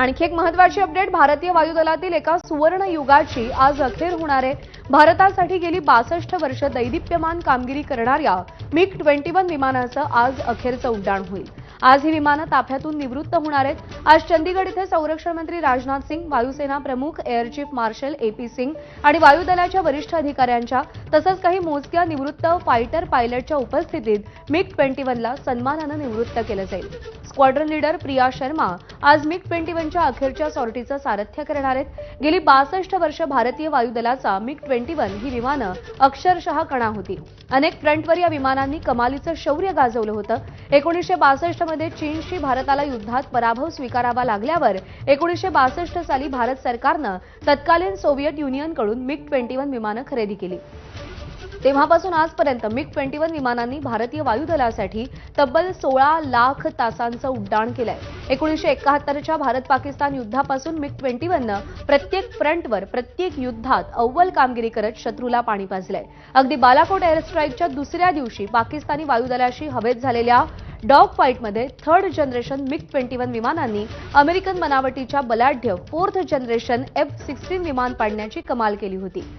आणखी एक महत्वाची अपडेट भारतीय वायुदलातील एका सुवर्ण युगाची आज अखेर होणार आहे. भारतासाठी गेली बासष्ट वर्ष दैदिप्यमान कामगिरी करणाऱ्या मिग ट्वेंटी वन विमानाचं आज अखेरचं उड्डाण होईल. आज ही विमानं ताफ्यातून निवृत्त होणार आहेत. आज चंदीगड इथे संरक्षण मंत्री राजनाथ सिंग वायुसेना प्रमुख air chief marshal A P Singh आणि वायुदलाच्या वरिष्ठ अधिकाऱ्यांच्या तसंच काही मोजक्या निवृत्त फायटर पायलटच्या उपस्थितीत मिग ट्वेंटी वनला सन्मानानं निवृत्त केलं जाईल. स्क्वॉड्रन लीडर प्रिया शर्मा आज मिग ट्वेंटी वनच्या अखेरच्या सॉर्टीचं सारथ्य करणार आहेत. गेली बासष्ट वर्ष भारतीय वायुदलाचा मिग ट्वेंटी वन ही विमानं अक्षरशः कणा होती. अनेक फ्रंटवर या विमानांनी कमालीचं शौर्य गाजवलं होतं. एकोणीसशे बासष्टमध्ये चीनशी भारताला युद्धात पराभव स्वीकारावा लागल्यावर एकोणीसशे बासष्ट साली भारत सरकारनं तत्कालीन सोव्हिएत युनियनकडून मिग ट्वेंटी वन विमानं खरेदी केली. तेव्हापासून आजपर्यंत मिग ट्वेंटी वन विमानांनी भारतीय वायुदलासाठी तब्बल सोळा लाख तासांचं उड्डाण केलंय. एकोणीसशे एकाहत्तरच्या भारत पाकिस्तान युद्धापासून मिग ट्वेंटी वननं प्रत्येक फ्रंटवर प्रत्येक युद्धात अव्वल कामगिरी करत शत्रूला पाणी पाजलंय. अगदी बालाकोट एअर स्ट्राईकच्या दुसऱ्या दिवशी पाकिस्तानी वायुदलाशी हवेत झालेल्या dog फाईटमध्ये third generation MiG twenty one विमानांनी अमेरिकन बनावटीच्या बलाढ्य फोर्थ जनरेशन एफ सिक्स्टीन विमान पाडण्याची कमाल केली होती.